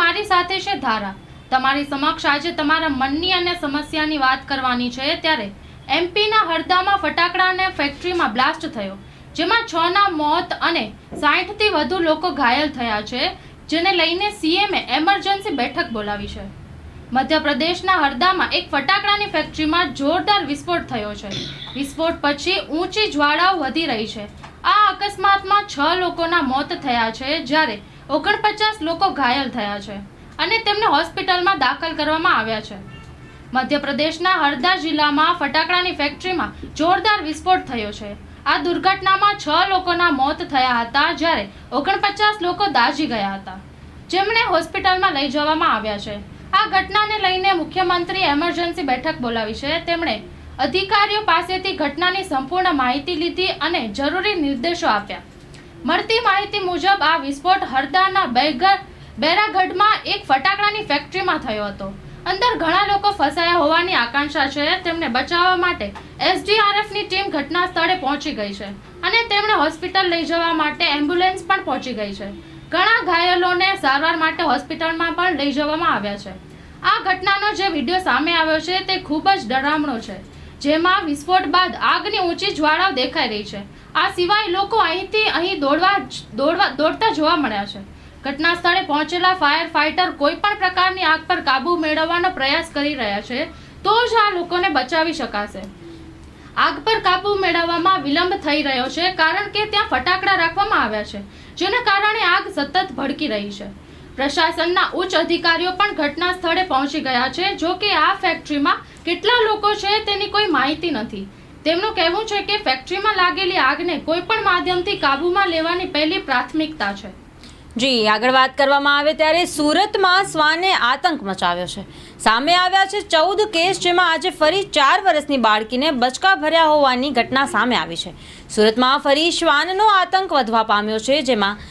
મારી સાથે છે ધારા. તમારી સમક્ષ આજે તમારા મનની અને સમસ્યાની વાત કરવાની છે ત્યારે એમપીના હરદામાં ફટાકડા અને ફેક્ટરીમાં બ્લાસ્ટ થયો, જેમાં છ ના મોત અને સાઠથી વધુ લોકો ઘાયલ થયા છે, જેને લઈને સીએમએ એમરજન્સી બેઠક બોલાવી છે. મધ્યપ્રદેશના હરદામાં એક ફટાકડાની ફેક્ટરીમાં જોરદાર વિસ્ફોટ થયો છે. વિસ્ફોટ પછી ઊંચી જ્વાળાઓ વધી રહી છે. આ અકસ્માતમાં છ લોકોના મોત થયા છે, જ્યારે ઓગણપચાસ લોકો ઘાયલ થયા છે અને તેમને હોસ્પિટલમાં દાખલ કરવામાં આવ્યા છે. મધ્યપ્રદેશના હરદા જિલ્લામાં ફટાકડાની ફેક્ટરીમાં જોરદાર વિસ્ફોટ થયો છે. આ દુર્ઘટનામાં છ લોકોના મોત થયા હતા જ્યારે ઓગણપચાસ લોકો દાઝી ગયા હતા. જેમને હોસ્પિટલમાં લઈ જવામાં આવ્યા છે. આ ઘટનાને લઈને મુખ્યમંત્રી એમરજન્સી બેઠક બોલાવી છે. તેમણે અધિકારીઓ પાસેથી ઘટનાની સંપૂર્ણ માહિતી લીધી અને જરૂરી નિર્દેશો આપ્યા. મળતી માહિતી મુજબ આ વિસ્ફોટ હરદાના બેગર બેરાગઢમાં એક ફટાકડાની ફેક્ટરીમાં થયો હતો. અંદર ઘણા લોકો ફસાયા હોવાની આકાંક્ષા છે. તેમને બચાવવા માટે એસડીઆરએફની ટીમ ઘટના સ્થળે પહોંચી ગઈ છે અને તેમણે હોસ્પિટલ લઈ જવા માટે એમ્બ્યુલન્સ પણ પહોંચી ગઈ છે. ઘણા ઘાયલોને સારવાર માટે હોસ્પિટલમાં પણ લઈ જવામાં આવ્યા છે. આ ઘટનાનો જે વીડિયો સામે આવ્યો છે તે ખૂબ જ ડરામણો છે, જેમાં વિસ્ફોટ બાદ આગની ઊંચી જ્વાળાઓ દેખાઈ રહી છે. આ સિવાય લોકો અહીંથી અહીં દોડવા દોડવા, દોડતા જોવા મળ્યા છે. ઘટના સ્થળે પહોંચેલા ફાયર ફાઇટર કોઈ પણ પ્રકારની આગ પર કાબુ મેળવવાનો પ્રયાસ કરી રહ્યા છે, તો જ આ લોકોને બચાવી શકાશે. આગ પર કાબુ મેળવવામાં વિલંબ થઈ રહ્યો છે, કારણ કે ત્યાં ફટાકડા રાખવામાં આવ્યા છે, જેના કારણે આગ સતત ભડકી રહી છે. પ્રશાસનના ઉચ્ચ અધિકારીઓ પણ ઘટના સ્થળે પહોંચી ગયા છે, જો કે આ ફેક્ટરીમાં કેટલા લોકો છે તેની કોઈ માહિતી નથી. તેમનું કહેવું છે કે ફેક્ટરીમાં લાગેલી આગને કોઈ પણ માધ્યમથી કાબૂમાં લેવાની પહેલી પ્રાથમિકતા છે. જી, આગળ વાત કરવામાં આવે ત્યારે સુરતમાં શ્વાને આતંક મચાવ્યો છે. સામે આવ્યા છે ચૌદ કેસ જેમાં આજે ફરી ચાર વર્ષની બાળકીને બચકા ભર્યા હોવાની ઘટના સામે આવી છે. સુરતમાં ફરી શ્વાનનો આતંક વધવા પામ્યો છે, જેમાં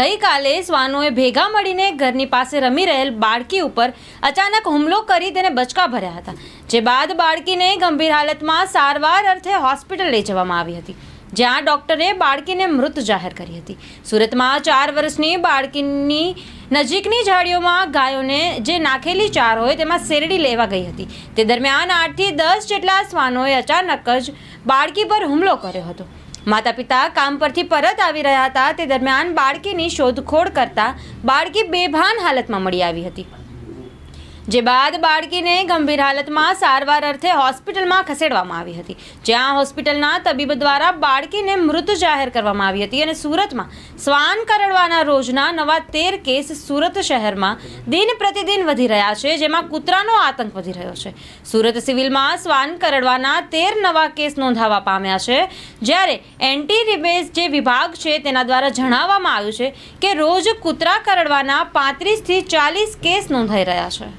ગઈકાલે શ્વાનોએ ભેગા મળીને ઘરની પાસે રમી રહેલ બાળકી ઉપર અચાનક હુમલો કરી તેને બચકા ભર્યા હતા, જે બાદ બાળકીને ગંભીર હાલતમાં સારવાર અર્થે હોસ્પિટલ લઈ જવામાં આવી હતી. જ્યાં ડોક્ટરે બાળકીને મૃત જાહેર કરી હતી. સુરતમાં ચાર વર્ષની બાળકીની નજીકની ઝાડીઓમાં ગાયોને જે નાખેલી ચાર હોય તેમાં શેરડી લેવા ગઈ હતી. તે દરમિયાન આઠથી દસ જેટલા શ્વાનોએ અચાનક જ બાળકી પર હુમલો કર્યો હતો. માતા પિતા કામ પરથી પરત આવી રહ્યા હતા. તે દરમિયાન બાળકીની શોધખોળ કરતા બાળકી બેભાન હાલતમાં મળી આવી હતી. જે બાદ બાળકીને ગંભીર હાલતમાં સારવાર અર્થે હોસ્પિટલમાં ખસેડવામાં આવી હતી. જ્યાં હોસ્પિટલના તબીબ દ્વારા બાળકીને મૃત જાહેર કરવામાં આવી હતી અને સુરતમાં શ્વાન કરડવાના રોજના નવા તેર કેસ સુરત શહેરમાં દિન પ્રતિદિન વધી રહ્યા છે, જેમાં કૂતરાનો આતંક વધી રહ્યો છે. સુરત સિવિલમાં શ્વાન કરડવાના તેર નવા કેસ નોંધાવા પામ્યા છે. જ્યારે એન્ટી રિબેઝ જે વિભાગ છે તેના દ્વારા જણાવવામાં આવ્યું છે કે રોજ કૂતરા કરડવાના પાંત્રીસથી ચાલીસ કેસ નોંધાઈ રહ્યા છે.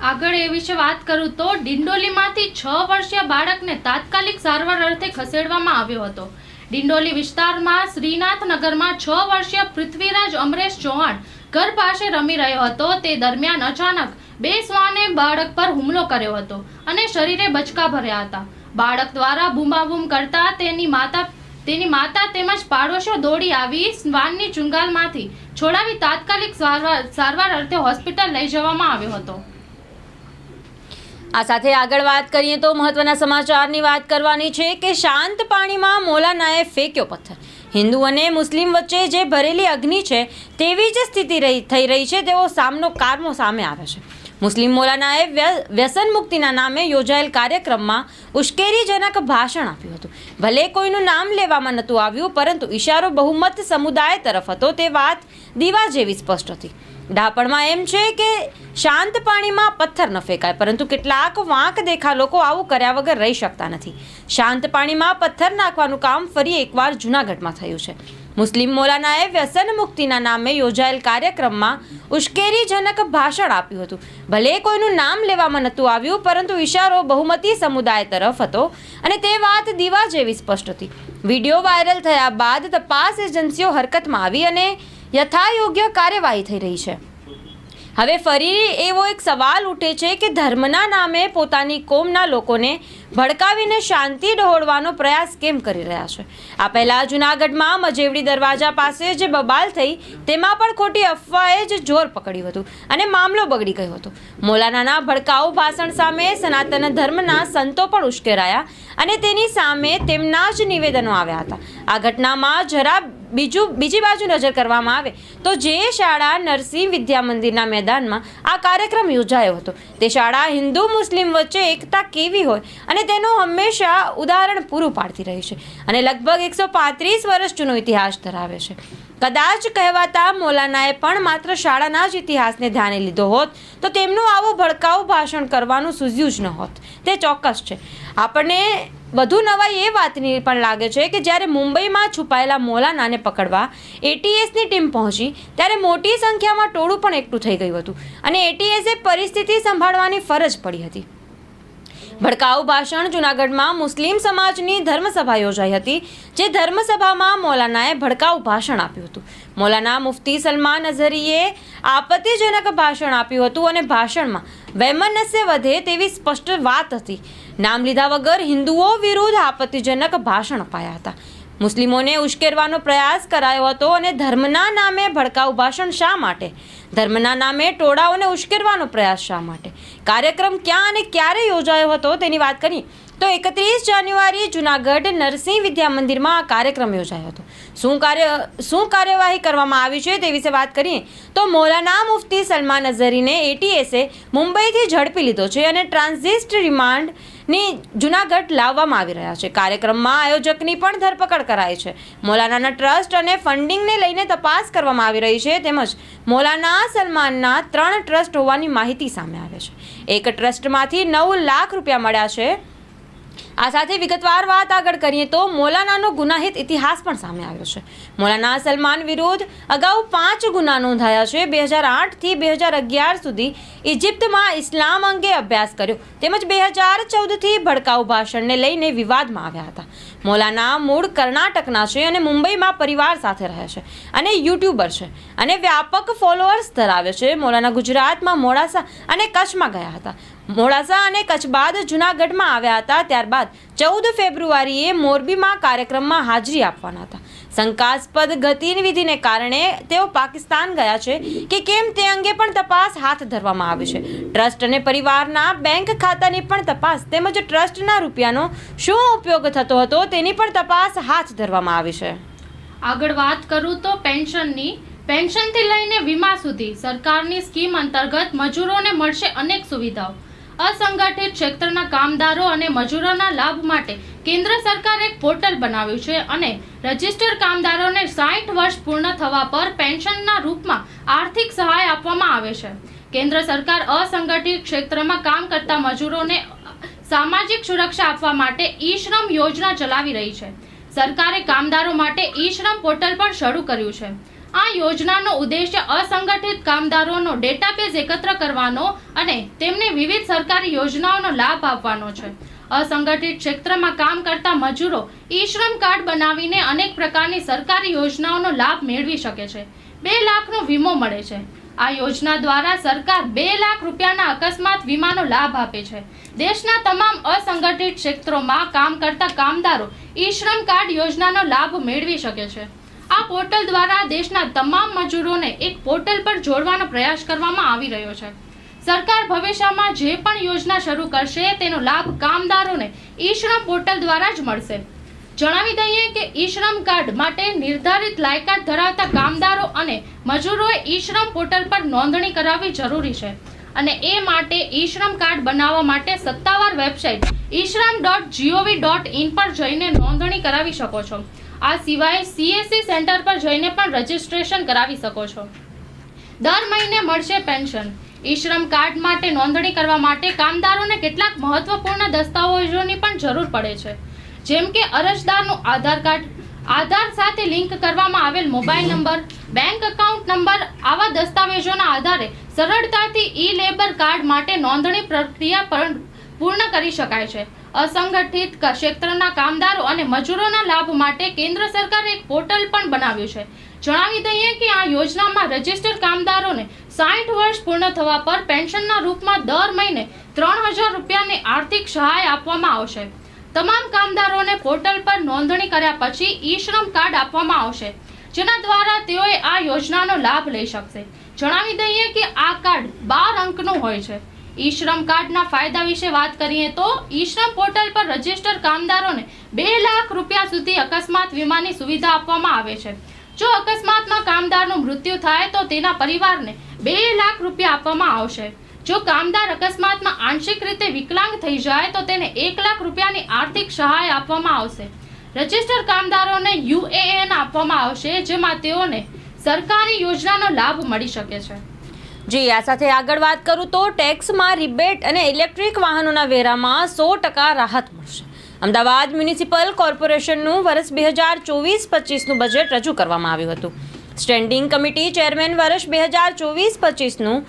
આગળ એ વિશે વાત કરું તો ડિંડોલીમાંથી છ વર્ષીય બાળકને તાત્કાલિક સારવાર અર્થે ખસેડવામાં આવ્યો હતો. ડિંડોલી વિસ્તારમાં શ્રીનાથનગરમાં છ વર્ષીય પૃથ્વીરાજ અમરેશ ચૌહાણ ઘર પાસે રમી રહ્યો હતો. તે દરમિયાન અચાનક બે શ્વાને બાળક પર હુમલો કર્યો હતો અને શરીરે બચકા ભર્યા હતા. બાળક દ્વારા બૂમાબૂમ કરતા તેની માતા તેની માતા તેમજ પાડોશો દોડી આવી શ્વાનની ચુંગાલમાંથી છોડાવી તાત્કાલિક સારવાર સારવાર અર્થે હોસ્પિટલ લઈ જવામાં આવ્યો હતો. આ સાથે આગળ વાત કરીએ તો મહત્વના સમાચારની વાત કરવાની છે કે શાંત પાણીમાં મોલાનાએ ફેંક્યો પથ્થર. હિન્દુ અને મુસ્લિમ વચ્ચે જે ભરેલી અગ્નિ છે, તેવી જ સ્થિતિ રહી થઈ રહી છે. તેવો સામનો કારમો સામે આવે છે. મુસ્લિમ મોલાનાએ વ્ય- વ્યસન મુક્તિના નામે યોજાયેલ કાર્યક્રમમાં ઉશ્કેરીજનક ભાષણ આપ્યું હતું. ભલે કોઈનું નામ લેવામાં નહોતું આવ્યું, પરંતુ ઇશારો બહુમત સમુદાય તરફ હતો તે વાત દીવા જેવી સ્પષ્ટ હતી. ડાપણમાં એમ છે કે શાંત પાણીમાં પથ્થર ન ફેંકાય, પરંતુ કેટલાક વાંક દેખા લોકો આવું કર્યા વગર રહી શકતા નથી. શાંત પાણીમાં પથ્થર નાખવાનું કામ ફરી એકવાર જૂનાગઢમાં થયું છે. મુસ્લિમ મૌલાનાએ વ્યસન મુક્તિના નામે યોજાયેલ કાર્યક્રમમાં ઉશ્કેરીજનક ભાષણ આપ્યું હતું. ભલે કોઈનું નામ લેવામાં નહોતું આવ્યું, પરંતુ ઇશારો બહુમતી સમુદાય તરફ હતો અને તે વાત દીવા જેવી સ્પષ્ટ હતી. વીડિયો વાયરલ થયા બાદ તપાસ એજન્સીઓ હરકતમાં આવી અને યથાયોગ્ય કાર્યવાહી થઈ રહી છે. હવે ફરી એવો એક સવાલ ઉઠે છે કે ધર્મના નામે પોતાની કોમના લોકોને ભડકાવીને શાંતિ ડહોળવાનો પ્રયાસ કેમ કરી રહ્યા છે? આ પહેલા જૂનાગઢમાં મજેવડી દરવાજા પાસે જે બબાલ થઈ, તેમાં પણ ખોટી અફવાએ જ જોર પકડ્યું હતું અને મામલો બગડી ગયો હતો. મોલાનાના ભડકાઉ ભાષણ સામે સનાતન ધર્મના સંતો પણ ઉશ્કેરાયા અને તેની સામે તેમના જ નિવેદનો આવ્યા હતા. આ ઘટનામાં જરા બીજું, બીજી બાજુ નજર કરવામાં આવે તો જે શાળા નરસિંહ વિદ્યા મંદિરના મેદાનમાં આ કાર્યક્રમ યોજાયો હતો. તે શાળા હિન્દુ મુસ્લિમ વચ્ચે એકતા કેવી હોય અને તેનું હંમેશા ઉદાહરણ પૂરું પાડતી રહી છે અને લગભગ એકસો પાંત્રીસ વર્ષ જૂનો ઇતિહાસ ધરાવે છે. કદાચ કહેવાતા મોલાનાએ પણ માત્ર શાળાના જ ઇતિહાસને ધ્યાને લીધો હોત તો તેમનું આવું ભડકાઉ ભાષણ કરવાનું સૂઝ્યું જ ન હોત. તે ચોક્કસ છે. આપણને વધુ નવાઈ એ વાતની પણ લાગે છે કે જ્યારે મુંબઈમાં છુપાયેલા મોલાનાને પકડવા એટીએસની ટીમ પહોંચી, ત્યારે મોટી સંખ્યામાં ટોળું પણ એકઠું થઈ ગયું હતું અને એટીએસે પરિસ્થિતિ સંભાળવાની ફરજ પડી હતી. ભડકાઉ ભાષણ જૂનાગઢમાં મુસ્લિમ સમાજની ધર્મસભા યોજાઈ હતી, જે ધર્મસભામાં મૌલાનાએ ભડકાઉ ભાષણ આપ્યું હતું. મૌલાના મુફતી સલમાન અઝરીએ આપત્તિજનક ભાષણ આપ્યું હતું અને ભાષણમાં વૈમનસ્ય વધે તેવી સ્પષ્ટ વાત હતી. નામ લીધા વગર હિન્દુઓ વિરુદ્ધ આપત્તિજનક ભાષણ અપાયા હતા. મુસ્લિમોને ઉશ્કેરવાનો પ્રયાસ કરાયો હતો અને ધર્મના નામે ભડકાઉ ભાષણ શા માટે? ધર્મના નામે ટોળાઓને ઉશ્કેરવાનો પ્રયાસ શા માટે? કાર્યક્રમ ક્યાં અને ક્યારે યોજાયો હતો તેની વાત કરીએ. તો એકત્રીસ જાન્યુઆરી જૂનાગઢ નરસિંહ વિદ્યા મંદિરમાં આ કાર્યક્રમ યોજાયો હતો. શું કાર્ય શું કાર્યવાહી કરવામાં આવી છે તે વિશે વાત કરીએ તો મૌલાના મુફતી સલમાન અઝહરીને એટીએસે મુંબઈથી ઝડપી લીધો છે અને ટ્રાન્ઝિસ્ટ રિમાન્ડની જૂનાગઢ લાવવામાં આવી રહ્યા છે. કાર્યક્રમમાં આયોજકની પણ ધરપકડ કરાઈ છે. મૌલાનાના ટ્રસ્ટ અને ફંડિંગને લઈને તપાસ કરવામાં આવી રહી છે તેમજ મૌલાના સલમાનના ત્રણ ટ્રસ્ટ હોવાની માહિતી સામે આવે છે. એક ટ્રસ્ટમાંથી નવ લાખ રૂપિયા મળ્યા છે. આ સાથે વિગતવાર વાત આગળ કરીએ તો મોલાનાનો ગુનાહિત ઇતિહાસ પણ સામે આવ્યો છે. મોલાના સલમાન વિરુદ્ધ અગાઉ પાંચ ગુના નોંધાયા છે. બે હજાર આઠથી બે હજાર અગિયાર સુધી ઇજિપ્તમાં ઇસ્લામ અંગે અભ્યાસ કર્યો. તેમજ બે હજાર ચૌદથી ભડકાઉ ભાષણને લઈને વિવાદમાં આવ્યા હતા. મોલાના મૂળ કર્ણાટકના છે અને મુંબઈમાં પરિવાર સાથે રહે છે અને યુટ્યુબર છે અને વ્યાપક ફોલોઅર્સ ધરાવે છે. મોલાના ગુજરાતમાં મોડાસા અને કચ્છમાં ગયા હતા. મોડાસા અને કચ્છ બાદ જૂનાગઢમાં આવ્યા હતા. ત્યારબાદ ચૌદ ફેબ્રુઆરીએ મોરબીમાં કાર્યક્રમમાં હાજરી આપવાના હતા. શંકાસ્પદ ગતિવિધિને કારણે તેઓ પાકિસ્તાન ગયા છે કે કેમ તે અંગે પણ તપાસ હાથ ધરવામાં આવી છે. ટ્રસ્ટ અને પરિવારના બેંક ખાતાની પણ તપાસ તેમજ ટ્રસ્ટના રૂપિયાનો શું ઉપયોગ થતો હતો તેની પણ તપાસ હાથ ધરવામાં આવી છે. આગળ વાત કરું તો પેન્શનની. પેન્શનથી લઈને વીમા સુધી સરકારની સ્કીમ અંતર્ગત મજૂરોને મળશે અનેક સુવિધાઓ. અસંગઠિત ક્ષેત્રના કામદારો અને મજૂરોના લાભ માટે કેન્દ્ર સરકારે એક પોર્ટલ બનાવ્યું છે અને રજિસ્ટર્ડ કામદારોને સાઠ વર્ષ પૂર્ણ થવા પર પેન્શનના રૂપમાં આર્થિક સહાય આપવામાં આવે છે. કેન્દ્ર સરકાર અસંગઠિત ક્ષેત્રમાં કામ કરતા મજૂરોને સામાજિક સુરક્ષા આપવા માટે ઈ શ્રમ યોજના ચલાવી રહી છે. સરકારે કામદારો માટે ઈ શ્રમ પોર્ટલ પણ શરૂ કર્યું છે. આ યોજનાનો ઉદ્દેશ્ય અસંગઠિત કામદારોનો ડેટાબેઝ એકત્ર કરવાનો અને તેમને વિવિધ સરકારી યોજનાઓનો લાભ આપવાનો છે. અસંગઠિત ક્ષેત્રમાં કામ કરતા મજૂરો ઈ શ્રમ કાર્ડ બનાવીને અનેક પ્રકારની સરકારી યોજનાઓનો લાભ મેળવી શકે છે. બે લાખનો વીમો મળે છે. આ યોજના દ્વારા સરકાર બે લાખ રૂપિયાના અકસ્માત વીમાનો લાભ આપે છે. દેશના તમામ અસંગઠિત ક્ષેત્રોમાં કામ કરતા કામદારો ઈ શ્રમ કાર્ડ યોજનાનો લાભ મેળવી શકે છે. આ પોર્ટલ દ્વારા દેશના તમામ મજૂરોને એક પોર્ટલ પર જોડવાનો પ્રયાસ કરવામાં આવી રહ્યો છે. સરકાર ભવિષ્યમાં જે પણ યોજના શરૂ કરશે, તેનો લાભ કામદારોને ઈ શ્રમ પોર્ટલ દ્વારા જ મળશે. જણાવી દઈએ કે ઈ શ્રમ કાર્ડ માટે નિર્ધારિત લાયકાત ધરાવતા કામદારો અને મજૂરોએ ઈ શ્રમ પોર્ટલ પર નોંધણી કરાવવી જરૂરી છે. અને એ માટે ઈ શ્રમ કાર્ડ બનાવવા માટે સત્તાવાર website Eshram dot G O V dot in પર જઈને નોંધણી કરાવી શકો છો. આ સિવાય સીએસસી સેન્ટર પર જઈને પણ રજીસ્ટ્રેશન કરાવી શકો છો. દર મહિને મળશે પેન્શન. ઈ શ્રમ કાર્ડ માટે નોંધણી કરવા માટે કામદારોને કેટલાક મહત્વપૂર્ણ દસ્તાવેજોની પણ જરૂર પડે છે. જેમ કે અરજદારનું આધાર કાર્ડ, આધાર સાથે લિંક કરવામાં આવેલ mobile number, bank account number આવા દસ્તાવેજોના આધારે સરળતાથી ઈ લેબર કાર્ડ માટે નોંધણી પ્રક્રિયા પણ પૂર્ણ કરી શકાય છે. અસંગઠિત ક્ષેત્રના કામદારો અને મજૂરોના લાભ માટે કેન્દ્ર સરકારે એક પોર્ટલ પણ બનાવ્યું છે. જણાવી દઈએ કે આ યોજનામાં રજીસ્ટર્ડ કામદારોને સાઠ વર્ષ પૂર્ણ થવા પર પેન્શનના રૂપમાં દર મહિને ત્રણ હજાર રૂપિયાની આર્થિક સહાય આપવામાં આવશે. તમામ કામદારોને પોર્ટલ પર નોંધણી કર્યા પછી ઈ શ્રમ કાર્ડ આપવામાં આવશે. જેના દ્વારા તેઓએ આ યોજનાનો લાભ લઈ શકશે. જણાવી દઈએ કે આ કાર્ડ બાર અંકનું હોય છે. ઈ શ્રમ કાર્ડના ફાયદા વિશે વાત કરીએ તો ઈ શ્રમ પોર્ટલ પર રજિસ્ટર કામદારોને બે લાખ રૂપિયા સુધી અકસ્માત વીમાની સુવિધા આપવામાં આવે છે. જો અકસ્માતમાં કામદારનું મૃત્યુ થાય તો તેના પરિવારને બે લાખ રૂપિયા આપવામાં આવશે. જો કામદાર અકસ્માતમાં આંશિક રીતે વિકલાંગ થઈ જાય તો તેને એક લાખ રૂપિયાની આર્થિક સહાય આપવામાં આવશે. રજિસ્ટર કામદારોને યુએએન આપવામાં આવશે, જેમાં તેઓને સરકારી યોજનાનો લાભ મળી શકે છે. જી, આ સાથે આગળ વાત કરું તો ટેક્સમાં રિબેટ અને ઇલેક્ટ્રિક વાહનોના વેરામાં સો ટકા રાહત મળશે. અમદાવાદ મ્યુનિસિપલ કોર્પોરેશનનું વર્ષ બે હજાર ચોવીસ પચીસનું બજેટ રજૂ કરવામાં આવ્યું હતું. સ્ટેન્ડિંગ કમિટી ચેરમેન વર્ષ બે હજાર ચોવીસ પચીસનું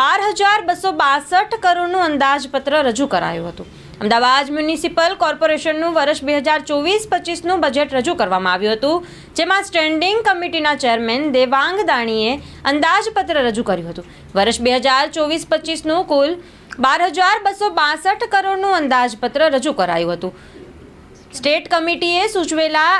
બાર હજાર બસો બાસઠ કરોડનું અંદાજપત્ર રજૂ કરાયું હતું. અમદાવાદ મ્યુનિસિપલ કોર્પોરેશનનું વર્ષ બે હજાર ચોવીસ પચીસનું બજેટ રજૂ કરવામાં આવ્યું હતું, જેમાં સ્ટેન્ડિંગ કમિટીના ચેરમેન દેવાંગ દાણીએ અંદાજપત્ર રજૂ કર્યું હતું. વર્ષ બે હજાર ચોવીસ પચીસનું કુલ બાર હજાર બસો બાસઠ કરોડનું અંદાજપત્ર રજૂ કરાયું હતું. સ્ટેટ કમિટીએ સૂચવેલા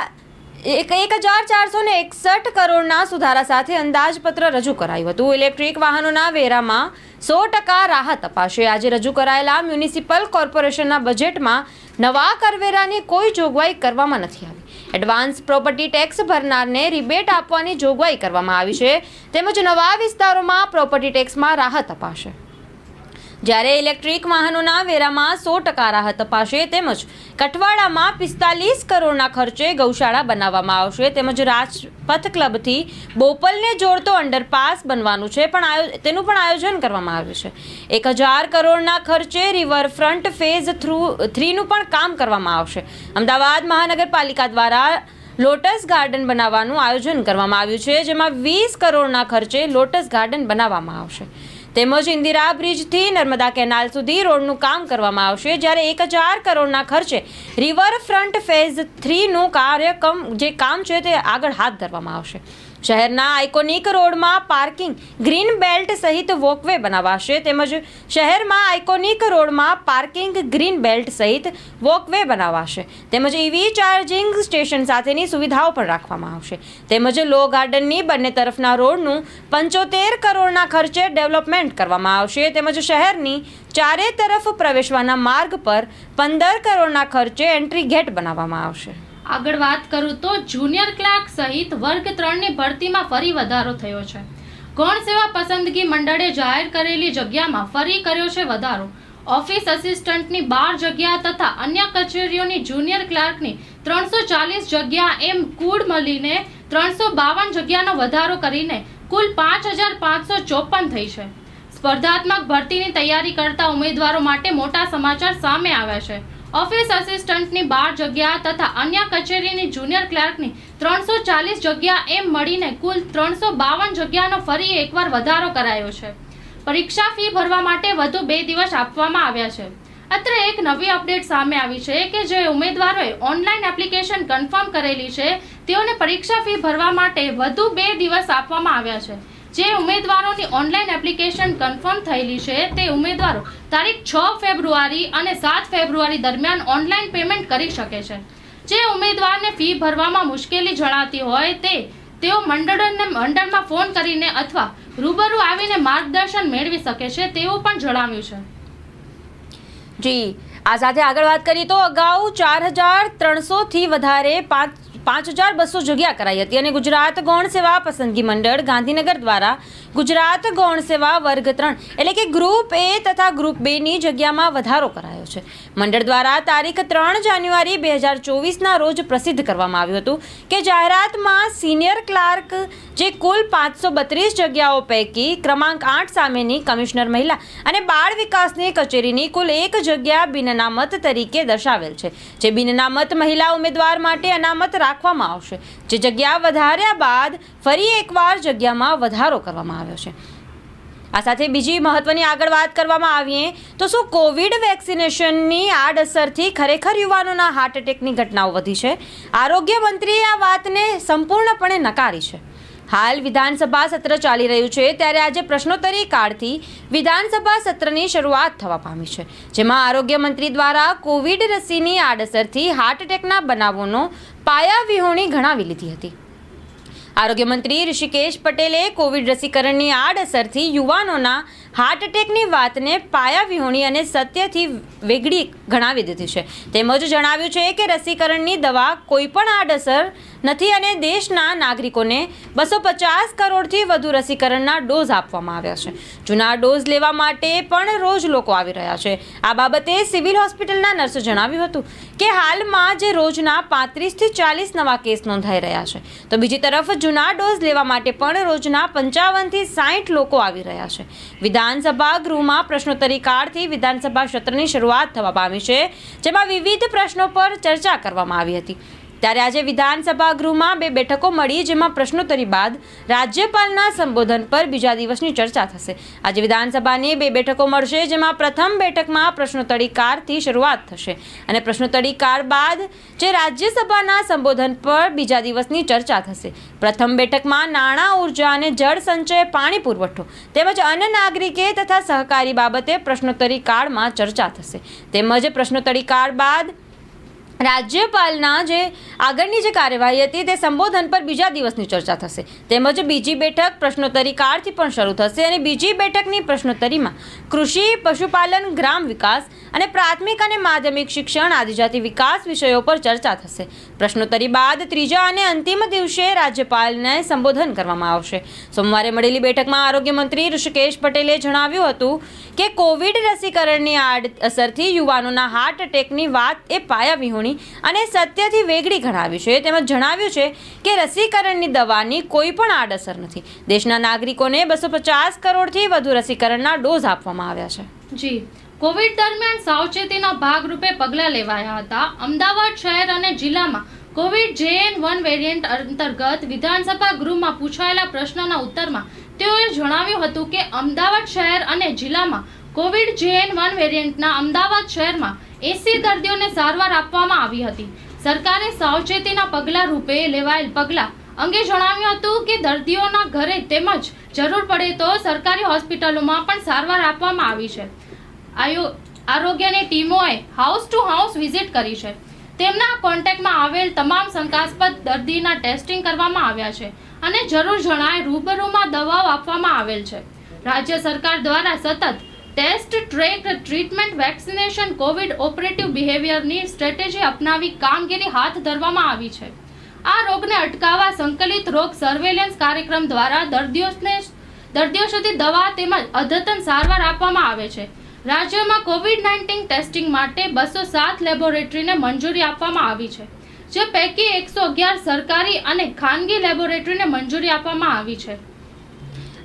એક એક હજાર ચારસો ને એકસઠ કરોડના સુધારા સાથે અંદાજપત્ર રજૂ કરાયું હતું. ઇલેક્ટ્રિક વાહનોના વેરામાં સો ટકા રાહત અપાશે. આજે રજૂ કરાયેલા મ્યુનિસિપલ કોર્પોરેશનના બજેટમાં નવા કરવેરાની કોઈ જોગવાઈ કરવામાં નથી આવી. એડવાન્સ પ્રોપર્ટી ટેક્સ ભરનારને રિબેટ આપવાની જોગવાઈ કરવામાં આવી છે. તેમજ નવા વિસ્તારોમાં પ્રોપર્ટી ટેક્સમાં રાહત અપાશે. જ્યારે ઇલેક્ટ્રિક વાહનોના વેરામાં સો ટકા રાહત અપાશે તેમજ કઠવાડામાં પિસ્તાલીસ કરોડના ખર્ચે ગૌશાળા બનાવવામાં આવશે તેમજ રાજપથ ક્લબથી બોપલને જોડતો અંડરપાસ બનવાનું છે પણ તેનું પણ આયોજન કરવામાં આવ્યું છે. એક હજાર કરોડના ખર્ચે રિવરફ્રન્ટ ફેઝ થ્રુ, થ્રીનું પણ કામ કરવામાં આવશે. અમદાવાદ મહાનગરપાલિકા દ્વારા લોટસ ગાર્ડન બનાવવાનું આયોજન કરવામાં આવ્યું છે, જેમાં વીસ કરોડના ખર્ચે લોટસ ગાર્ડન બનાવવામાં આવશે. તેમજ ઇન્દિરા બ્રિજથી નર્મદા કેનાલ સુધી રોડનું કામ કરવામાં આવશે જ્યારે એક હજાર કરોડના ખર્ચે રિવરફ્રન્ટ ફેઝ થ્રીનું કાર્યક્રમ જે કામ છે તે આગળ હાથ ધરવામાં આવશે. શહેરના આઇકોનિક રોડમાં પાર્કિંગ, ગ્રીન બેલ્ટ સહિત વોકવે બનાવાશે તેમજ શહેરમાં આઇકોનિક રોડમાં પાર્કિંગ, ગ્રીન બેલ્ટ સહિત વોકવે બનાવાશે. તેમજ ઈવી ચાર્જિંગ સ્ટેશન સાથેની સુવિધાઓ પણ રાખવામાં આવશે. તેમજ લો ગાર્ડનની બંને તરફના રોડનું પંચોતેર કરોડના ખર્ચે ડેવલપમેન્ટ કરવામાં આવશે. તેમજ શહેરની ચારે તરફ પ્રવેશવાના માર્ગ પર પંદર કરોડના ખર્ચે એન્ટ્રી ગેટ બનાવવામાં આવશે. આગળ વાત કરું તો જુનિયર ક્લાર્ક સહિત વર્ગ ત્રણની ભરતીમાં ફરી વધારો થયો છે. ગૌણ સેવા પસંદગી મંડળે જાહેર કરેલી જગ્યામાં ફરી કર્યો છે વધારો. ઓફિસ અસિસ્ટન્ટની બાર જગ્યા તથા અન્ય કચેરીઓની જુનિયર ક્લાર્કની ત્રણસો ચાલીસ જગ્યા એમ કુલ મળીને ત્રણસો બાવન જગ્યાનો વધારો કરીને કુલ પાંચ હજાર પાંચસો ચોપન થઈ છે. સ્પર્ધાત્મક ભરતીની તૈયારી કરતા ઉમેદવારો માટે મોટા સમાચાર સામે આવ્યા છે. ઓફિસ આસિસ્ટન્ટની બાર જગ્યા તથા અન્ય કચેરીની જુનિયર ક્લાર્કની ત્રણસો ચાલીસ જગ્યા એમ મળીને કુલ ત્રણસો બાવન જગ્યાનો ફરી એકવાર વધારો કરાયો છે. પરીક્ષા ફી ભરવા માટે વધુ બે દિવસ આપવામાં આવ્યા છે. અત્રે એક નવી અપડેટ સામે આવી છે કે જે ઉમેદવારોએ ઓનલાઈન એપ્લિકેશન કન્ફર્મ કરેલી છે. તેઓને પરીક્ષા ફી ભરવા માટે વધુ બે દિવસ આપવામાં આવ્યા છે. જે ઉમેદવારોની ઓનલાઈન એપ્લિકેશન કન્ફર્મ થયેલી છે તે ઉમેદવારો તારીખ છ ફેબ્રુઆરી અને સાત ફેબ્રુઆરી દરમિયાન ઓનલાઈન પેમેન્ટ કરી શકે છે. જે ઉમેદવારને ફી ભરવામાં મુશ્કેલી જણાતી હોય તે તેઓ મંડળને મંડળમાં ફોન કરીને અથવા રૂબરૂ આવીને માર્ગદર્શન મેળવી શકે છે તેવું પણ જણાવ્યું છે. જી, આ સાથે આગળ વાત કરીએ તો અગાઉ ચાર હજાર ત્રણસોથી વધારે પાંચ પાંચ હજાર બસો જગ્યા કરાઈ હતી અને ગુજરાત ગૌણ સેવા પસંદગી મંડળ ગાંધીનગર દ્વારા ગુજરાત ગૌણ સેવા વર્ગ ત્રણ એટલે કે ગ્રુપ એ તથા ગ્રુપ બેની જગ્યામાં વધારો કરાયો છે. મંડળ દ્વારા તારીખ ત્રણ જાન્યુઆરી બે હજાર ચોવીસના રોજ પ્રસિદ્ધ કરવામાં આવ્યું હતું કે જાહેરાતમાં સિનિયર ક્લાર્ક જે કુલ પાંચસો બત્રીસ જગ્યાઓ પૈકી ક્રમાંક આઠ સામેની કમિશનર મહિલા અને બાળ વિકાસની કચેરીની કુલ એક જગ્યા બિનનામત તરીકે દર્શાવેલ છે. જે બિનનામત મહિલા ઉમેદવાર માટે અનામત રાખવામાં આવશે. જે જગ્યા વધાર્યા બાદ ફરી એકવાર જગ્યામાં વધારો કરવામાં આવ્યો છે. આ સાથે બીજી મહત્વની આગળ વાત કરવામાં આવીએ તો શું કોવિડ વેક્સિનેશનની આડઅસરથી ખરેખર યુવાનોના હાર્ટ એટેકની ઘટનાઓ વધી છે? આરોગ્ય મંત્રીએ આ વાતને સંપૂર્ણપણે નકારી છે. હાલ વિધાનસભા સત્ર ચાલી રહ્યું છે ત્યારે આજે પ્રશ્નોત્તરી કાળથી વિધાનસભા સત્રની શરૂઆત થવા પામી છે, જેમાં આરોગ્ય મંત્રી દ્વારા કોવિડ રસીની આડઅસરથી હાર્ટ એટેકના બનાવોનો પાયાવિહોણી ગણાવી લીધી હતી. આરોગ્ય મંત્રી ઋષિકેશ પટેલે કોવિડ રસીકરણની આડઅસરથી યુવાનોના હાર્ટ એટેકની વાતને પાયાવિહોણી અને સત્યથી વેગળી ગણાવી દીધી છે. તેમજ જણાવ્યું છે કે રસીકરણની દવા કોઈ પણ આડઅસર નથી અને દેશના નાગરિકોને બસો પચાસ કરોડથી વધુ રસીકરણના ડોઝ આપવામાં આવ્યા છે. જૂના ડોઝ લેવા માટે પણ રોજ લોકો આવી રહ્યા છે. આ બાબતે સિવિલ હોસ્પિટલના નર્સે જણાવ્યું હતું કે હાલમાં જે રોજના પાંત્રીસથી ચાલીસ નવા કેસ નોંધાઈ રહ્યા છે. તો બીજી તરફ જૂના ડોઝ લેવા માટે પણ રોજના પંચાવનથી સાઠ લોકો આવી રહ્યા છે. વિધાનસભા ગૃહમાં પ્રશ્નોત્તરી કાળથી વિધાનસભા સત્રની શરૂઆત થવા પામી છે, જેમાં વિવિધ પ્રશ્નો પર ચર્ચા કરવામાં આવી હતી. ત્યારે આજે વિધાનસભા ગૃહમાં બે બેઠકો મળી જેમાં પ્રશ્નોત્તરી બાદ રાજ્યપાલના સંબોધન પર બીજા દિવસની ચર્ચા થશે. આજે વિધાનસભાની બે બેઠકો મળશે જેમાં પ્રથમ બેઠકમાં પ્રશ્નોત્તરી કારથી શરૂઆત થશે અને પ્રશ્નોત્તરી કાર બાદ જે રાજ્યસભાના સંબોધન પર બીજા દિવસની ચર્ચા થશે. પ્રથમ બેઠકમાં નાણાં, ઊર્જા અને જળ સંચય, પાણી પુરવઠો તેમજ અન્ય નાગરિકે તથા સહકારી બાબતે પ્રશ્નોત્તરી કાળમાં ચર્ચા થશે. તેમજ પ્રશ્નોત્તરી કાળ બાદ રાજ્યપાલના જે આગળની જે કાર્યવાહી હતી તે સંબોધન પર બીજા દિવસની ચર્ચા થશે. તેમજ બીજી બેઠક પ્રશ્નોત્તરી કાળથી પણ શરૂ થશે અને બીજી બેઠકની પ્રશ્નોત્તરીમાં કૃષિ, પશુપાલન, ગ્રામ વિકાસ અને પ્રાથમિક અને માધ્યમિક શિક્ષણ આદિજાતિ વિકાસ વિષયો પર ચર્ચા થશે. પ્રશ્નોત્તરી બાદ ત્રીજા અને અંતિમ દિવસે રાજ્યપાલને સંબોધન કરવામાં આવશે. સોમવારે મળેલી બેઠકમાં આરોગ્ય મંત્રી ઋષિકેશ પટેલે જણાવ્યું હતું કે, કોવિડ રસીકરણની આડ અસરથી યુવાનોના હાર્ટ એટેકની વાત એ પાયાવિહોણી અને સત્યથી વેગળી ગણાવી છે. તેમજ જણાવ્યું છે કે, રસીકરણની દવાની કોઈ પણ આડઅસર નથી. દેશના નાગરિકોને બસો પચાસ કરોડથી વધુ રસીકરણના ડોઝ આપવામાં આવ્યા છે. જી. કોવિડ દરમિયાન સાવચેતીના ભાગરૂપે પગલાં લેવાયા હતા. અમદાવાદ શહેર અને જિલ્લામાં કોવિડ જેએન વન વેરિયન્ટ અંતર્ગત વિધાનસભા ગૃહમાં પૂછાયેલા પ્રશ્નના ઉત્તરમાં તેઓએ જણાવ્યું હતું કે, અમદાવાદ શહેર અને જિલ્લામાં કોવિડ જેએન વન વેરિયન્ટના અમદાવાદ શહેરમાં એસી દર્દીઓને સારવાર આપવામાં આવી હતી. સરકારે સાવચેતીના પગલાં રૂપે લેવાયેલ પગલાં અંગે જણાવ્યું હતું કે, દર્દીઓના ઘરે તેમજ જરૂર પડે તો સરકારી હોસ્પિટલોમાં પણ સારવાર આપવામાં આવી છે. આયો આરોગ્યની ટીમોએ હાઉસ ટુ હાઉસ વિઝિટ કરી છે. તેમના કોન્ટેક્ટમાં આવેલ તમામ શંકાસ્પદ દર્દીના ટેસ્ટિંગ કરવામાં આવ્યા છે અને જરૂર જણાય રૂબરૂમાં દવાઓ આપવામાં આવેલ છે. રાજ્ય સરકાર દ્વારા સતત test track treatment vaccination covid operative બિહેવિયરની strategy અપનાવી કામગીરી હાથ ધરવામાં આવી છે. આ રોગને અટકાવવા સંકલિત રોગ સર્વેલન્સ કાર્યક્રમ દ્વારા દર્દીઓને દર્દીઓ સુધી દવા તેમજ અદ્યતન સારવાર આપવામાં આવે છે. રાજ્યમાં કોવિડ નાઇન્ટીન ટેસ્ટિંગ માટે બસો સાત લેબોરેટરીને મંજૂરી આપવામાં આવી છે, જે પૈકી એકસો અગિયાર સરકારી અને ખાનગી લેબોરેટરીને મંજૂરી આપવામાં આવી છે.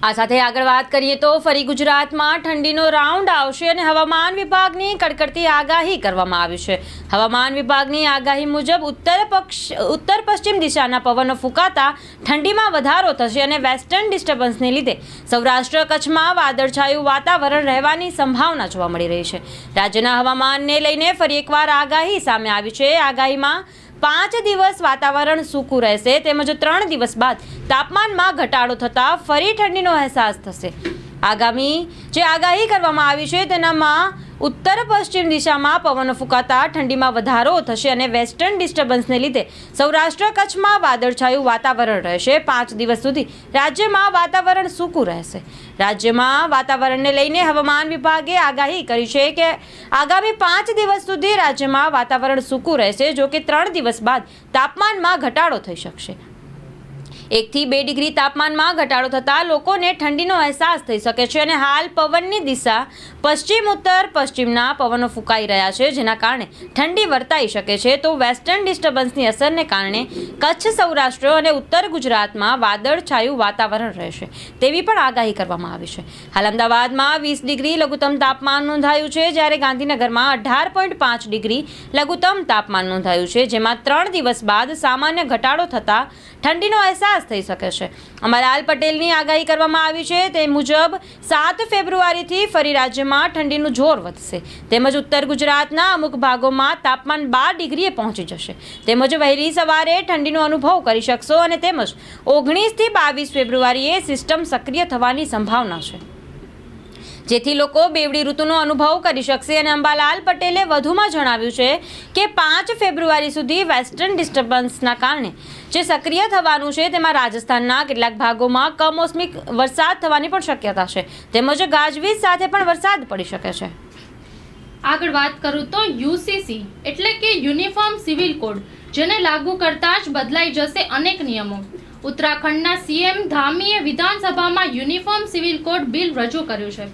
આ સાથે આગળ વાત કરીએ તો ફરી ગુજરાતમાં ઠંડીનો રાઉન્ડ આવશે અને હવામાન વિભાગની કડકડતી આગાહી કરવામાં આવી છે. હવામાન વિભાગની આગાહી મુજબ ઉત્તર પક્ષ, ઉત્તર પશ્ચિમ દિશાના પવનો ફૂંકાતા ઠંડીમાં વધારો થશે અને વેસ્ટર્ન ડિસ્ટર્બન્સને લીધે સૌરાષ્ટ્ર કચ્છમાં વાદળછાયું વાતાવરણ રહેવાની સંભાવના જોવા મળી રહી છે. રાજ્યના હવામાનને લઈને ફરી એકવાર આગાહી સામે આવી છે. આગાહીમાં પાંચ દિવસ વાતાવરણ સૂકું રહેશે તેમજ ત્રણ દિવસ બાદ તાપમાનમાં ઘટાડો થતાં ફરી ઠંડીનો અહેસાસ થશે. આગામી જે આગાહી કરવામાં આવી છે તેનામાં ઉત્તર પશ્ચિમ દિશામાં પવનો ફૂંકાતા ઠંડીમાં વધારો થશે અને વેસ્ટર્ન ડિસ્ટર્બન્સને લીધે સૌરાષ્ટ્ર કચ્છમાં વાદળછાયું વાતાવરણ રહેશે. પાંચ દિવસ સુધી રાજ્યમાં વાતાવરણ સૂકું રહેશે. રાજ્યમાં વાતાવરણને લઈને હવામાન વિભાગે આગાહી કરી છે કે આગામી પાંચ દિવસ સુધી રાજ્યમાં વાતાવરણ સૂકું રહેશે, જો કે ત્રણ દિવસ બાદ તાપમાનમાં ઘટાડો થઈ શકશે. એકથી બે ડિગ્રી તાપમાનમાં ઘટાડો થતાં લોકોને ઠંડીનો અહેસાસ થઈ શકે છે અને હાલ પવનની દિશા પશ્ચિમ ઉત્તર, પશ્ચિમના પવનો ફૂંકાઈ રહ્યા છે, જેના કારણે ઠંડી વર્તાઈ શકે છે. તો વેસ્ટર્ન ડિસ્ટર્બન્સની અસરને કારણે કચ્છ, સૌરાષ્ટ્ર અને ઉત્તર ગુજરાતમાં વાદળછાયું વાતાવરણ રહેશે. તેવી પણ આગાહી કરવામાં આવી છે. હાલ અમદાવાદમાં વીસ ડિગ્રી લઘુત્તમ તાપમાન નોંધાયું છે, જ્યારે ગાંધીનગરમાં અઢાર પોઈન્ટ પાંચ ડિગ્રી લઘુત્તમ તાપમાન નોંધાયું છે, જેમાં ત્રણ દિવસ બાદ સામાન્ય ઘટાડો થતાં ઠંડીનો અહેસાસ વિકાસ થઈ શકે છે. અમરલાલ પટેલની આગાહી કરવામાં આવી છે. તે મુજબ, સાત ફેબ્રુઆરીથી ફરી રાજ્યમાં ઠંડીનું જોર વધશે. તેમજ ઉત્તર ગુજરાતના અમુક ભાગોમાં તાપમાન બાર ડિગ્રીએ પહોંચી જશે. તેમજ વહેલી સવારે ઠંડીનો અનુભવ કરી શકશો અને તેમજ ઓગણીસથી બાવીસ ફેબ્રુઆરીએ સિસ્ટમ સક્રિય થવાની સંભાવના છે. જેથી લોકો બેવડી ઋતુનો અનુભવ કરી શકશે અને અંબાલાલ પટેલે વધુમાં જણાવ્યું છે કે પાંચ ફેબ્રુઆરી સુધી વેસ્ટર્ન ડિસ્ટર્બન્સના કારણે જે સક્રિય થવાનું છે તેમાં રાજસ્થાનના કેટલાક ભાગોમાં કમોસમી વરસાદ થવાની પણ શક્યતા છે. તેમજ ગાજવીજ સાથે પણ વરસાદ પડી શકે છે. આગળ વાત કરું તો યુસીસી એટલે કે યુનિફોર્મ સિવિલ કોડ, જેને લાગુ કરતા જ બદલાઈ જશે અનેક નિયમો. ઉત્તરાખંડના સીએમ ધામીએ વિધાનસભામાં યુનિફોર્મ સિવિલ કોડ બિલ રજૂ કર્યું છે.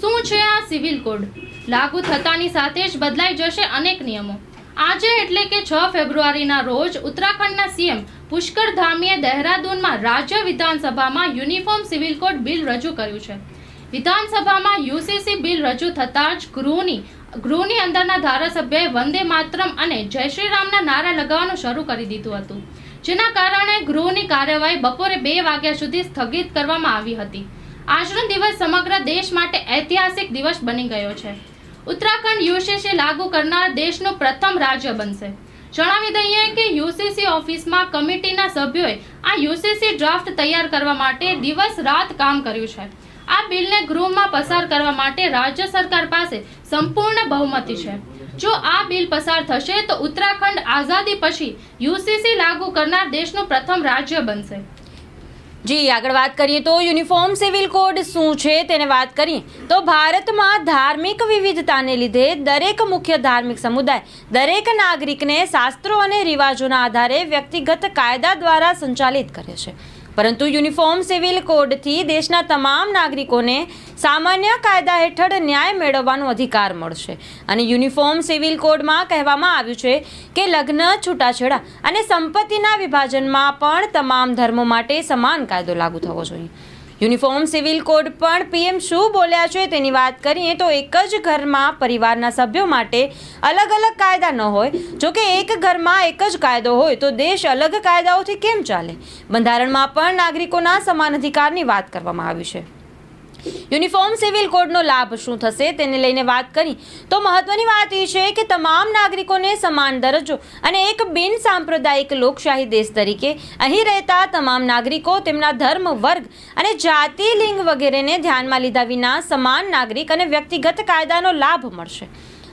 શું છે આ સિવિલ કોડ? લાગુ થતાની સાથે જ બદલાઈ જશે અનેક નિયમો. આજે એટલે કે છ ફેબ્રુઆરીના રોજ ઉત્તરાખંડના સીએમ પુષ્કર ધામીએ દહેરાદૂનમાં રાજ્ય વિધાનસભામાં યુનિફોર્મ સિવિલ કોડ બિલ રજૂ કર્યું છે. વિધાનસભામાં યુસીસી બિલ રજૂ થતાં જ ગૃહની ગૃહની અંદરના ધારાસભ્યએ વંદે માતરમ અને જય શ્રી રામના નારા લગાવવાનું શરૂ કરી દીધું હતું. જેના કારણે ગૃહની કાર્યવાહી બપોરે બે વાગ્યા સુધી સ્થગિત કરવામાં આવી હતી. આજનો દિવસ સમગ્ર દેશ માટે ઐતિહાસિક દિવસ બની ગયો છે. ઉત્તરાખંડ યુસીસી લાગુ કરનાર દેશનું પ્રથમ રાજ્ય બનશે. જણાવી દઈએ કે યુસીસી ઓફિસમાં કમિટીના સભ્યોએ આ યુસીસી ડ્રાફ્ટ તૈયાર કરવા માટે દિવસ રાત કામ કર્યું છે. આ બિલને ગૃહમાં પસાર કરવા માટે રાજ્ય સરકાર પાસે સંપૂર્ણ બહુમતી છે. જો આ બિલ પસાર થશે તો ઉત્તરાખંડ આઝાદી પછી યુસીસી લાગુ કરનાર દેશનું પ્રથમ રાજ્ય બનશે. જી, આગળ વાત કરીએ તો યુનિફોર્મ સિવિલ કોડ શું છે તેને વાત કરીએ તો ભારતમાં ધાર્મિક વિવિધતાને લીધે દરેક મુખ્ય ધાર્મિક સમુદાય, દરેક નાગરિકને શાસ્ત્રો અને રિવાજોના આધારે વ્યક્તિગત કાયદા દ્વારા સંચાલિત કરે છે. પરંતુ યુનિફોર્મ સિવિલ કોડથી દેશના તમામ નાગરિકોને સામાન્ય કાયદા હેઠળ ન્યાય મેળવવાનો અધિકાર મળશે. અને યુનિફોર્મ સિવિલ કોડમાં કહેવામાં આવ્યું છે કે લગ્ન, છૂટાછેડા અને સંપત્તિના વિભાજનમાં પણ તમામ ધર્મો માટે સમાન કાયદો લાગુ થવો જોઈએ. યુનિફોર્મ સિવિલ કોડ પણ પીએમ શું બોલ્યા છે તેની વાત કરીએ તો એક જ ઘરમાં પરિવારના સભ્યો માટે અલગ અલગ કાયદા ન હોય. જો કે એક ઘરમાં એક જ કાયદો હોય તો દેશ અલગ કાયદાઓથી કેમ ચાલે? બંધારણમાં પણ નાગરિકોના સમાન અધિકારની વાત કરવામાં આવી છે. યુનિફોર્મ સિવિલ કોડનો લાભ શું થશે તેને લઈને વાત કરી. તો મહત્વની વાત એ છે કે તમામ નાગરિકોને સમાન દરજ્જો અને એક બિન સાંપ્રદાયિક લોકશાહી દેશ તરીકે અહીં રહેતા તમામ નાગરિકો તેમના ધર્મ, વર્ગ અને જાતિ, લિંગ વગેરેને ધ્યાનમાં લીધા વિના સમાન નાગરિક અને વ્યક્તિગત કાયદાનો લાભ મળશે.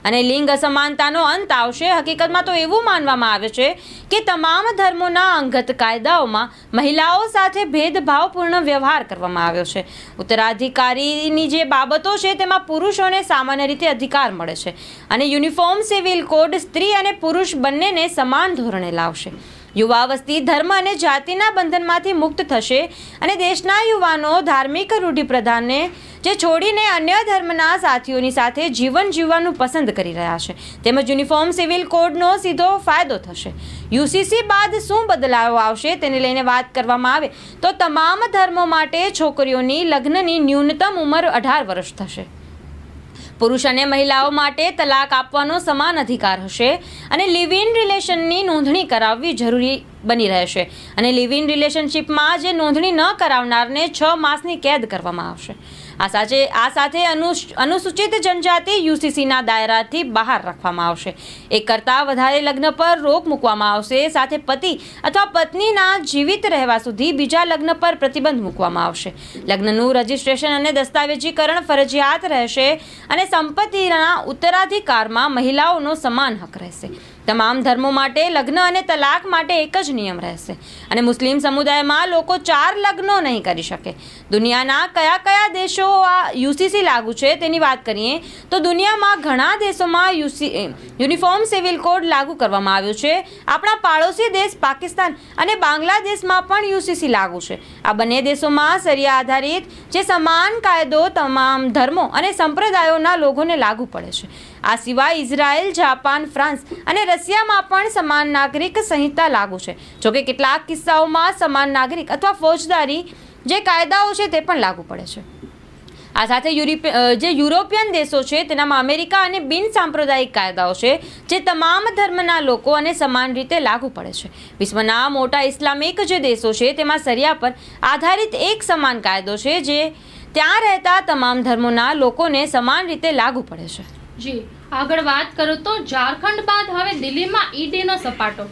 અને લિંગ અસમાનતાનો અંત આવશે. હકીકતમાં તો એવું માનવામાં આવે છે કે તમામ ધર્મોના અંગત કાયદાઓમાં મહિલાઓ સાથે ભેદભાવપૂર્ણ વ્યવહાર કરવામાં આવ્યો છે. ઉત્તરાધિકારીની જે બાબતો છે તેમાં પુરુષોને સામાન્ય રીતે અધિકાર મળે છે અને યુનિફોર્મ, સિવિલ કોડ, સ્ત્રી અને પુરુષ બંનેને સમાન ધોરણે લાવશે. યુવાવસ્તી ધર્મ અને જાતિના બંધનમાંથી મુક્ત થશે અને દેશના યુવાનો ધાર્મિક રૂઢિપ્રધાનને, જે છોડીને અન્ય ધર્મના સાથીઓની સાથે જીવન જીવવાનું પસંદ કરી રહ્યા છે. તેમજ યુનિફોર્મ સિવિલ કોડનો સીધો ફાયદો થશે. યુસીસી બાદ શું બદલાવ આવશે તેને લઈને વાત કરવામાં આવે તો તમામ ધર્મો માટે છોકરીઓની લગ્નની ન્યૂનતમ ઉંમર અઢાર વર્ષ થશે. પુરુષ અને મહિલાઓ માટે તલાક આપવાનો સમાન અધિકાર હશે અને લિવ ઇન રિલેશનની નોંધણી કરાવવી જરૂરી બની રહેશે. અને લિવ ઇન રિલેશનશિપમાં જે નોંધણી ન કરાવનારને છ માસની કેદ કરવામાં આવશે. આ સાથે આ સાથે અનુ અનુસૂચિત જનજાતિ યુસીસીના દાયરાથી બહાર રાખવામાં આવશે. એક કરતાં વધારે લગ્ન પર રોક મૂકવામાં આવશે. સાથે પતિ અથવા પત્નીના જીવિત રહેવા સુધી બીજા લગ્ન પર પ્રતિબંધ મૂકવામાં આવશે. લગ્નનું રજિસ્ટ્રેશન અને દસ્તાવેજીકરણ ફરજિયાત રહેશે અને સંપત્તિના ઉત્તરાધિકારમાં મહિલાઓનો સમાન હક રહેશે. તમામ ધર્મો માટે, લગ્ન અને તલાક માટે એક જ નિયમ રહેશે. અને મુસ્લિમ સમુદાયમાં લોકો ચાર લગ્નો નહીં કરી શકે. દુનિયાના કયા કયા દેશો આ યુસીસી લાગુ છે તેની વાત કરીએ, તો દુનિયામાં ઘણા દેશોમાં યુસી યુનિફોર્મ સિવિલ કોડ લાગુ કરવામાં આવ્યો છે. આપણા પાડોશી દેશ પાકિસ્તાન અને બાંગ્લાદેશમાં પણ યુસીસી લાગુ છે. આ બંને દેશોમાં સરિયા આધારિત જે સમાન કાયદો તમામ ધર્મો અને સંપ્રદાયોના લોકોને લાગુ પડે છે. આ સિવાય ઇઝરાયલ, જાપાન, ફ્રાન્સ અને રશિયામાં પણ સમાન નાગરિક સંહિતા લાગુ છે. જોકે કેટલાક કિસ્સાઓમાં સમાન નાગરિક અથવા ફોજદારી જે કાયદાઓ છે તે પણ લાગુ પડે છે. આ સાથે જે યુરોપિયન દેશો છે તેનામાં અમેરિકા અને બિન સાંપ્રદાયિક કાયદાઓ છે જે તમામ ધર્મના લોકો અને સમાન રીતે લાગુ પડે છે. વિશ્વના મોટા ઇસ્લામિક જે દેશો છે તેમાં સરિયા પર આધારિત એક સમાન કાયદો છે જે ત્યાં રહેતા તમામ ધર્મોના લોકોને સમાન રીતે લાગુ પડે છે. જી, આગળ વાત કરું તો ઝારખંડ બાદ હવે દિલ્હીમાં ઈડીનો સપાટો.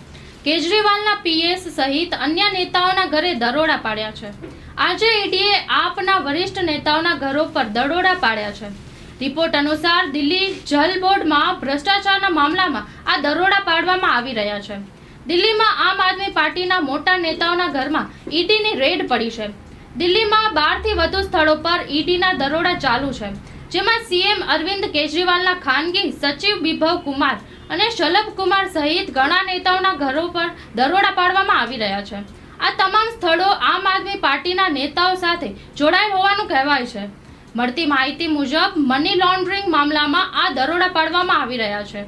કેજરીવાલના પીએસ સહિત અન્ય નેતાઓના ઘરે દરોડા પાડ્યા છે. આજે ઈડીએ આપના વરિષ્ઠ નેતાઓના ઘરો પર દરોડા પાડ્યા છે. રિપોર્ટ અનુસાર દિલ્હી જલ બોર્ડમાં ભ્રષ્ટાચારના મામલામાં આ દરોડા પાડવામાં આવી રહ્યા છે. દિલ્હીમાં આમ આદમી પાર્ટીના મોટા નેતાઓના ઘરમાં ઈડીની રેડ પડી છે. દિલ્હીમાં બારથી વધુ સ્થળો પર ઈડીના દરોડા ચાલુ છે. જેમાં સીએમ અરવિંદ કેજરીવાલના ખાનગી સચિવ બિભવ કુમાર અને શલભ કુમાર સહિત ઘણા નેતાઓના ઘરો પર દરોડા પાડવામાં આવી રહ્યા છે. આ તમામ સ્થળો આમ આદમી પાર્ટીના નેતાઓ સાથે જોડાયેલ હોવાનું કહેવાય છે. મળતી માહિતી મુજબ, મની લોન્ડરિંગ મામલામાં આ દરોડા પાડવામાં આવી રહ્યા છે.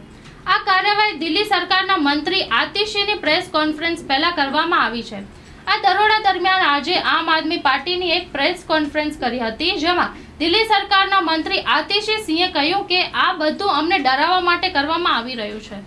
આ કાર્યવાહી દિલ્હી સરકારના મંત્રી આતિશીની પ્રેસ કોન્ફરન્સ પહેલા કરવામાં આવી છે. આ દરોડા દરમિયાન આજે આમ આદમી પાર્ટીની એક પ્રેસ કોન્ફરન્સ કરી હતી, જેમાં દિલ્હી સરકારના મંત્રી આતિશી સિંહે કહ્યું કે આ બધું અમને ડરાવવા માટે કરવામાં આવી રહ્યું છે.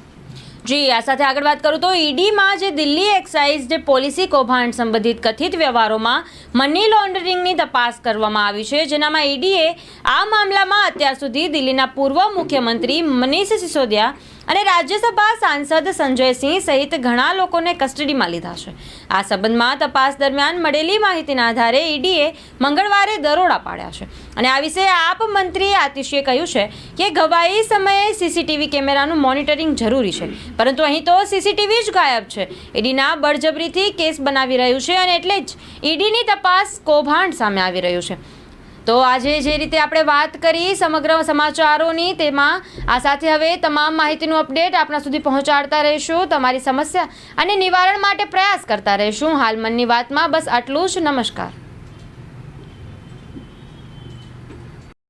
જી, આ સાથે આગળ વાત કરું તો ઈડીમાં જે દિલ્હી એક્સાઇઝ જે પોલિસી કૌભાંડ સંબંધિત કથિત વ્યવહારોમાં મની લોન્ડરિંગની તપાસ કરવામાં આવી છે, જેનામાં ઈડીએ આ મામલામાં અત્યાર સુધી દિલ્હીના પૂર્વ મુખ્યમંત્રી મનીષ સિસોદિયા અને રાજ્યસભા સાંસદ સંજયસિંહ સહિત ઘણા લોકોને કસ્ટડીમાં લીધા છે. આ સંબંધમાં તપાસ દરમિયાન મળેલી માહિતીના આધારે ઈડીએ મંગળવારે દરોડા પાડ્યા છે. અને આ વિશે આપ મંત્રી આતિશીએ કહ્યું છે કે ગવાઈ સમયે સીસીટીવી કેમેરાનું મોનિટરિંગ જરૂરી છે. પરંતુ અહીં તો સીસીટીવી જ ગાયબ છે. ઈડીના બળજબરીથી કેસ બનાવી રહ્યું છે અને એટલે જ ઈડીની તપાસ કૌભાંડ સામે આવી રહ્યું છે. તો આજે જે રીતે આપણે વાત કરી સમગ્ર સમાચારોની, તેમાં આ સાથે હવે તમામ માહિતીનું અપડેટ આપણા સુધી પહોંચાડતા રહીશું. તમારી સમસ્યા અને નિવારણ માટે પ્રયાસ કરતા રહીશું. હાલ મનની વાતમાં બસ આટલું જ. નમસ્કાર.